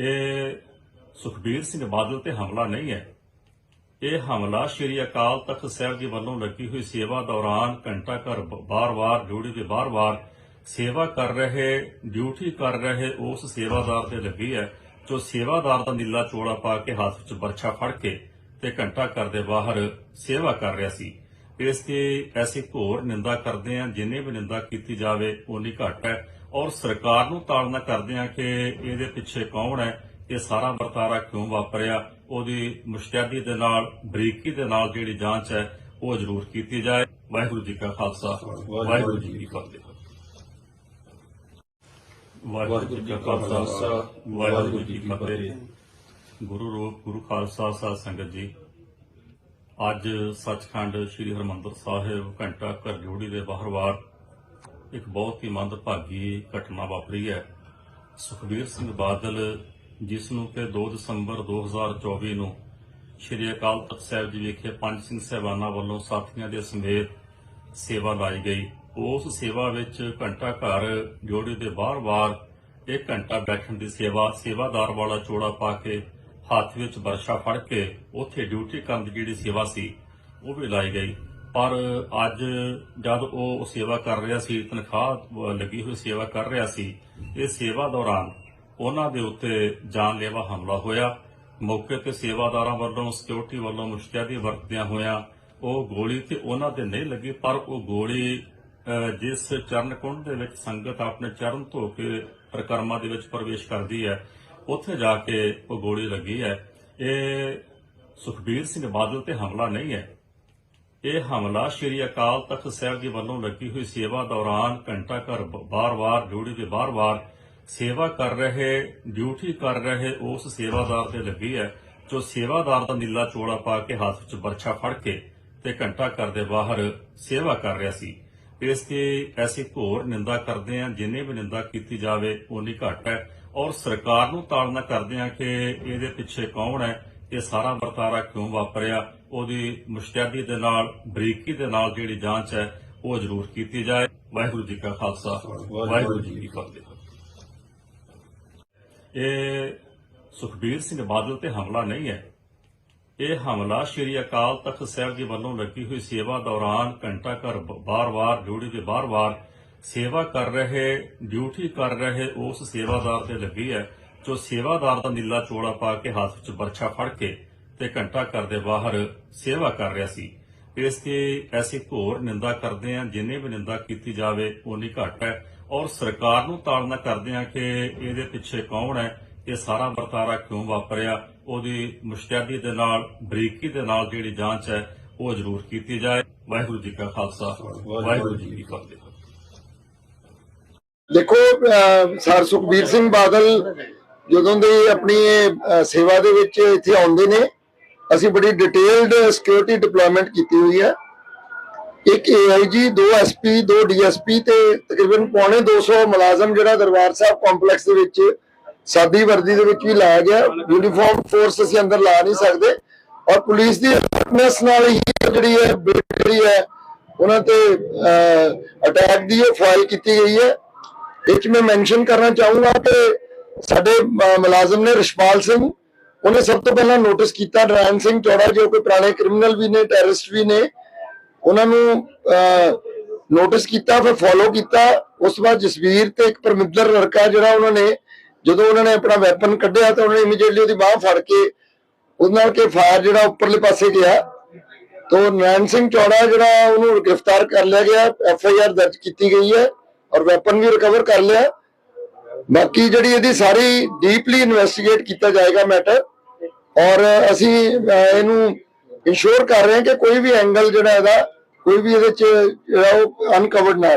ਇਹ ਸੁਖਬੀਰ ਸਿੰਘ ਬਾਦਲ ਤੇ ਹਮਲਾ ਨਹੀਂ ਹੈ। ਇਹ ਹਮਲਾ ਸ਼੍ਰੀ ਅਕਾਲ ਤਖਤ ਸਾਹਿਬ ਜੀ ਵੱਲੋਂ ਲੱਗੀ ਹੋਈ ਸੇਵਾ ਦੌਰਾਨ ਘੰਟਾ ਘਰ ਬਾਰ-ਬਾਰ, ਡਿਊਟੀ ਤੇ ਬਾਰ-ਬਾਰ ਸੇਵਾ ਕਰ ਰਹੇ, ਡਿਊਟੀ ਕਰ ਰਹੇ ਉਸ ਸੇਵਾਦਾਰ ਤੇ ਲੱਗੀ ਹੈ, ਜੋ ਸੇਵਾਦਾਰ ਦਾ ਨੀਲਾ ਚੋਲਾ ਪਾ ਕੇ ਹੱਥ ਵਿੱਚ ਬਰਛਾ ਫੜ ਕੇ ਤੇ ਘੰਟਾ ਘਰ ਦੇ ਬਾਹਰ ਸੇਵਾ ਕਰ ਰਿਹਾ ਸੀ। ਇਸ ਦੀ ਐਸੀ ਘੋਰ ਨਿੰਦਾ ਕਰਦੇ ਹਾਂ, ਜਿੰਨੇ ਵੀ ਨਿੰਦਾ ਕੀਤੀ ਜਾਵੇ ਉਨੀ ਘੱਟ ਹੈ। ਔਰ ਸਰਕਾਰ ਨੂੰ ਤਾੜਨਾ ਕਰਦੇ ਹਾਂ ਕਿ ਇਹਦੇ ਪਿੱਛੇ ਕੌਣ ਹੈ, ਇਹ ਸਾਰਾ ਵਰਤਾਰਾ ਕਿਉਂ ਵਾਪਰਿਆ, ਉਹਦੀ ਮੁਸ਼ਤੈਦੀ ਦੇ ਨਾਲ, ਬਰੀਕੀ ਦੇ ਨਾਲ ਜਿਹੜੀ ਜਾਂਚ ਹੈ, ਉਹ ਜ਼ਰੂਰ ਕੀਤੀ ਜਾਏ। ਵਾਹਿਗੁਰੂ ਜੀ ਕਾ ਖਾਲਸਾ, ਵਾਹਿਗੁਰੂ ਜੀ ਕੀ ਫਤਿਹ। ਵਾਹਿਗੁਰੂ ਜੀ ਕਾ ਖਾਲਸਾ, ਵਾਹਿਗੁਰੂ ਜੀ ਕੀ ਫਤਿਹ। ਗੁਰੂ ਰੂਪ, ਗੁਰੂ ਖਾਲਸਾ, ਸਾਧ ਸੰਗਤ ਜੀ। ਅੱਜ ਸੱਚਖੰਡ ਸ੍ਰੀ ਹਰਮੰਦਰ ਸਾਹਿਬ ਘੰਟਾ ਘਰ ਜੋੜੀ ਦੇ ਬਾਹਰਵਾਰ ਇੱਕ ਬਹੁਤ ਹੀ ਮੰਦਭਾਗੀ ਘਟਨਾ ਵਾਪਰੀ ਹੈ। ਸੁਖਬੀਰ ਸਿੰਘ ਬਾਦਲ, ਜਿਸ ਨੂੰ ਕਿ 2 ਦਸੰਬਰ 2024 ਨੂੰ ਸ੍ਰੀ ਅਕਾਲ ਤਖਤ ਸਾਹਿਬ ਜੀ ਵਿਖੇ ਪੰਜ ਸਿੰਘ ਸਹਿਬਾਨਾਂ ਵੱਲੋਂ ਸਾਥੀਆਂ ਦੇ ਸਮੇਤ ਸੇਵਾ ਲਾਈ ਗਈ। ਉਸ ਸੇਵਾ ਵਿੱਚ ਘੰਟਾ ਘਰ ਜੋੜੀ ਦੇ ਬਾਹਰ-ਬਾਹਰ ਇੱਕ ਘੰਟਾ ਬੈਠਣ ਦੀ ਸੇਵਾ, ਸੇਵਾਦਾਰ ਵਾਲਾ ਚੋੜਾ ਪਾ ਕੇ ਹੱਥ ਵਿੱਚ ਵਰਸ਼ਾ ਫੜ ਕੇ ਉੱਥੇ ਡਿਊਟੀ ਕਰਨ ਦੀ ਜਿਹੜੀ ਸੇਵਾ ਸੀ, ਉਹ ਵੀ ਲਾਈ ਗਈ। ਪਰ ਅੱਜ ਜਦ ਉਹ ਸੇਵਾ ਕਰ ਰਿਹਾ ਸੀ, ਤਨਖਾਹ ਲੱਗੀ ਹੋਈ ਸੇਵਾ ਕਰ ਰਿਹਾ ਸੀ, ਇਹ ਸੇਵਾ ਦੌਰਾਨ ਉਹਨਾਂ ਦੇ ਉੱਤੇ ਜਾਨਲੇਵਾ ਹਮਲਾ ਹੋਇਆ। ਮੌਕੇ ਤੇ ਸੇਵਾਦਾਰਾਂ ਵੱਲੋਂ ਸਿਕਿਉਰਿਟੀ ਵੱਲੋਂ ਮੁਸ਼ਤੈਦੀ ਵਰਤਦਿਆਂ ਹੋਇਆਂ ਉਹ ਗੋਲੀ ਤੇ ਉਹਨਾਂ ਦੇ ਨਹੀਂ ਲੱਗੀ, ਪਰ ਉਹ ਗੋਲੀ ਜਿਸ ਚਰਨ ਕੁੰਡ ਦੇ ਵਿੱਚ ਸੰਗਤ ਆਪਣੇ ਚਰਨ ਧੋ ਕੇ ਪ੍ਰਕਰਮਾਂ ਦੇ ਵਿੱਚ ਪ੍ਰਵੇਸ਼ ਕਰਦੀ ਹੈ ਉੱਥੇ ਜਾ ਕੇ ਉਹ ਗੋਲੀ ਲੱਗੀ ਹੈ। ਇਹ ਸੁਖਬੀਰ ਸਿੰਘ ਬਾਦਲ ਤੇ ਹਮਲਾ ਨਹੀਂ ਹੈ। ਇਹ ਹਮਲਾ ਸ਼੍ਰੀ ਅਕਾਲ ਤਖਤ ਸਾਹਿਬ ਜੀ ਵੱਲੋਂ ਲੱਗੀ ਹੋਈ ਸੇਵਾ ਦੌਰਾਨ ਘੰਟਾ ਘਰ ਬਾਰ-ਬਾਰ, ਡਿਊਟੀ ਤੇ ਬਾਰ-ਬਾਰ ਸੇਵਾ ਕਰ ਰਹੇ, ਡਿਊਟੀ ਕਰ ਰਹੇ ਉਸ ਸੇਵਾਦਾਰ ਤੇ ਲੱਗੀ ਹੈ, ਜੋ ਸੇਵਾਦਾਰ ਦਾ ਨੀਲਾ ਚੋਲਾ ਪਾ ਕੇ ਹੱਥ ਵਿੱਚ ਬਰਛਾ ਫੜ ਕੇ ਤੇ ਘੰਟਾ ਘਰ ਦੇ ਬਾਹਰ ਸੇਵਾ ਕਰ ਰਿਹਾ ਸੀ। ਇਸ ਦੀ ਐਸੀ ਘੋਰ ਨਿੰਦਾ ਕਰਦੇ ਹਾਂ, ਜਿੰਨੇ ਵੀ ਨਿੰਦਾ ਕੀਤੀ ਜਾਵੇ ਉਨੀ ਘੱਟ ਹੈ। ਔਰ ਸਰਕਾਰ ਨੂੰ ਤਾੜਨਾ ਕਰਦੇ ਹਾਂ ਕਿ ਇਹਦੇ ਪਿੱਛੇ ਕੌਣ ਹੈ, ਇਹ ਸਾਰਾ ਵਰਤਾਰਾ ਕਿਉਂ ਵਾਪਰਿਆ, ਉਹਦੀ ਮੁਸ਼ਤੈਦੀ ਦੇ ਨਾਲ, ਬਰੀਕੀ ਦੇ ਨਾਲ ਜਿਹੜੀ ਜਾਂਚ ਹੈ, ਉਹ ਜ਼ਰੂਰ ਕੀਤੀ ਜਾਏ। ਵਾਹਿਗੁਰੂ ਜੀ ਕਾ ਖਾਲਸਾ, ਵਾਹਿਗੁਰੂ ਜੀ ਕੀ ਫਤਿਹ। ਇਹ ਸੁਖਬੀਰ ਸਿੰਘ ਬਾਦਲ ਤੇ ਹਮਲਾ ਨਹੀਂ ਹੈ। ਇਹ ਹਮਲਾ ਸ਼੍ਰੀ ਅਕਾਲ ਤਖਤ ਸਾਹਿਬ ਜੀ ਵੱਲੋਂ ਲੱਗੀ ਹੋਈ ਸੇਵਾ ਦੌਰਾਨ ਘੰਟਾ ਘਰ ਬਾਰ-ਬਾਰ, ਡਿਊਟੀ ਤੇ ਬਾਰ-ਬਾਰ ਸੇਵਾ ਕਰ ਰਹੇ, ਡਿਊਟੀ ਕਰ ਰਹੇ ਉਸ ਸੇਵਾਦਾਰ ਤੇ ਲੱਗੀ ਹੈ, ਜੋ ਸੇਵਾਦਾਰ ਦਾ ਨੀਲਾ ਚੋਲਾ ਪਾ ਕੇ ਹੱਥ ਵਿੱਚ ਬਰਛਾ ਫੜ ਕੇ ਤੇ ਘੰਟਾ ਘਰ ਦੇ ਬਾਹਰ ਸੇਵਾ ਕਰ ਰਿਹਾ ਸੀ। ਇਸ ਦੀ ਐਸੀ ਘੋਰ ਨਿੰਦਾ ਕਰਦੇ ਹਾਂ, ਜਿੰਨੇ ਵੀ ਨਿੰਦਾ ਕੀਤੀ ਜਾਵੇ ਉਨੀ ਘੱਟ ਹੈ ਔਰ ਸਰਕਾਰ ਨੂੰ ਤਾੜਨਾ ਕਰਦੇ ਹਾਂ ਕਿ ਇਹਦੇ ਪਿੱਛੇ ਕੌਣ ਹੈ ਇਹ ਸਾਰਾ ਵਰਤਾਰਾ ਕਿਉਂ ਵਾਪਰਿਆ? ਉਹਦੀ ਮੁਸ਼ਤੈਦੀ ਦੇ ਨਾਲ ਬਰੀਕੀ ਦੇ ਨਾਲ ਜਿਹੜੀ ਜਾਂਚ ਹੈ ਉਹ ਜ਼ਰੂਰ ਕੀਤੀ ਜਾਏ। ਵਾਹਿਗੁਰੂ ਜੀ ਕਾ ਖਾਲਸਾ। ਵਾਹਿਗੁਰੂ ਜੀ ਕੀ ਫਤਿਹ। ਦੇਖੋ ਸਰ ਸੁਖਬੀਰ ਸਿੰਘ ਬਾਦਲ ਜਦੋਂ ਦੇ ਆਪਣੀ ਸੇਵਾ ਦੇ ਵਿੱਚ ਇੱਥੇ ਆਉਂਦੇ ਨੇ ਅਸੀਂ ਬੜੀ ਡਿਟੇਲਡ ਸਿਕਿਉਰਿਟੀ ਡਿਪਲੋਇਮੈਂਟ ਕੀਤੀ ਹੋਈ ਹੈ। ਇੱਕ ਏਆਈਜੀ ਦੋ ਐਸਪੀ ਦੋ ਡੀਐਸਪੀ ਤੇ ਤਕਰੀਬਨ ਪੌਣੇ 200 ਮੁਲਾਜ਼ਮ ਜਿਹੜਾ ਦਰਬਾਰ ਸਾਹਿਬ ਕੰਪਲੈਕਸ ਦੇ ਵਿੱਚ ਸਾਡੀ ਵਰਦੀ ਦੇ ਵਿੱਚ ਵੀ ਲਾਇਆ ਗਿਆ। ਯੂਨੀਫਾਰਮ ਫੋਰਸ ਅਸੀਂ ਅੰਦਰ ਲਾ ਨਹੀਂ ਸਕਦੇ। ਔਰ ਪੁਲਿਸ ਦੀ ਅਲਰਟਨੈਸ ਨਾਲ ਹੀ ਜਿਹੜੀ ਹੈ ਜਿਹੜੀ ਹੈ, ਉਹਨਾਂ ਤੇ ਅਟੈਕ ਦੀ ਇਹ ਫਾਈਲ ਕੀਤੀ ਗਈ ਹੈ। ਇਹ ਮੈਂ ਮੈਂਸ਼ਨ ਕਰਨਾ ਚਾਹੂੰਗਾ ਕਿ ਸਾਡੇ ਮੁਲਾਜ਼ਮ ਨੇ ਰਿਸ਼ਪਾਲ ਸਿੰਘ, ਉਹਨੇ ਸਭ ਤੋਂ ਪਹਿਲਾਂ ਨੋਟਿਸ ਕੀਤਾ ਨਰਾਇਣ ਸਿੰਘ ਚੌੜਾ, ਜੋ ਕੋਈ ਪੁਰਾਣੇ ਕ੍ਰਿਮੀਨਲ ਵੀ ਨੇ ਟੈਰਰਿਸਟ ਵੀ ਨੇ। ਉਹਨਾਂ ਨੂੰ ਨੋਟਿਸ ਕੀਤਾ, ਫਿਰ ਫੋਲੋ ਕੀਤਾ। ਉਸ ਤੋਂ ਬਾਅਦ ਜਸਵੀਰ ਤੇ ਇੱਕ ਪਰਮਿੰਦਰ ਲੜਕਾ ਜਿਹੜਾ ਉਹਨਾਂ ਨੇ ਜਦੋਂ ਉਹਨਾਂ ਨੇ ਆਪਣਾ ਵੈਪਨ ਕੱਢਿਆ ਤਾਂ ਉਹਨਾਂ ਨੇ ਇਮੀਡੀਏਟਲੀ ਉਹਦੀ ਬਾਹ ਫੜ ਕੇ ਉਹਦੇ ਨਾਲ ਕਿ ਫਾਇਰ ਜਿਹੜਾ ਉੱਪਰਲੇ ਪਾਸੇ ਗਿਆ, ਤੋ ਨੈਣ ਸਿੰਘ ਚੌੜਾ ਜਿਹੜਾ ਉਹਨੂੰ ਗ੍ਰਿਫਤਾਰ ਕਰ ਲਿਆ ਗਿਆ ਐਫ ਆਈ ਆਰ ਦਰਜ ਕੀਤੀ ਗਈ ਹੈ ਔਰ ਵੈਪਨ ਵੀ ਰਿਕਵਰ ਕਰ ਲਿਆ। ਬਾਕੀ ਜਿਹੜੀ ਇਹਦੀ ਸਾਰੀ ਡੀਪਲੀ ਇਨਵੈਸਟੀਗੇਟ ਕੀਤਾ ਜਾਏਗਾ ਮੈਟਰ ਔਰ ਅਸੀਂ ਇਹਨੂੰ ਇਨਸ਼ੋਰ ਕਰ ਰਹੇ ਹਾਂ ਕਿ ਕੋਈ ਵੀ ਐਂਗਲ ਜਿਹੜਾ ਇਹਦਾ, ਕੋਈ ਵੀ ਇਹਦੇ ਚ ਜਿਹੜਾ ਉਹ ਅਨਕਵਰਡ ਨਾ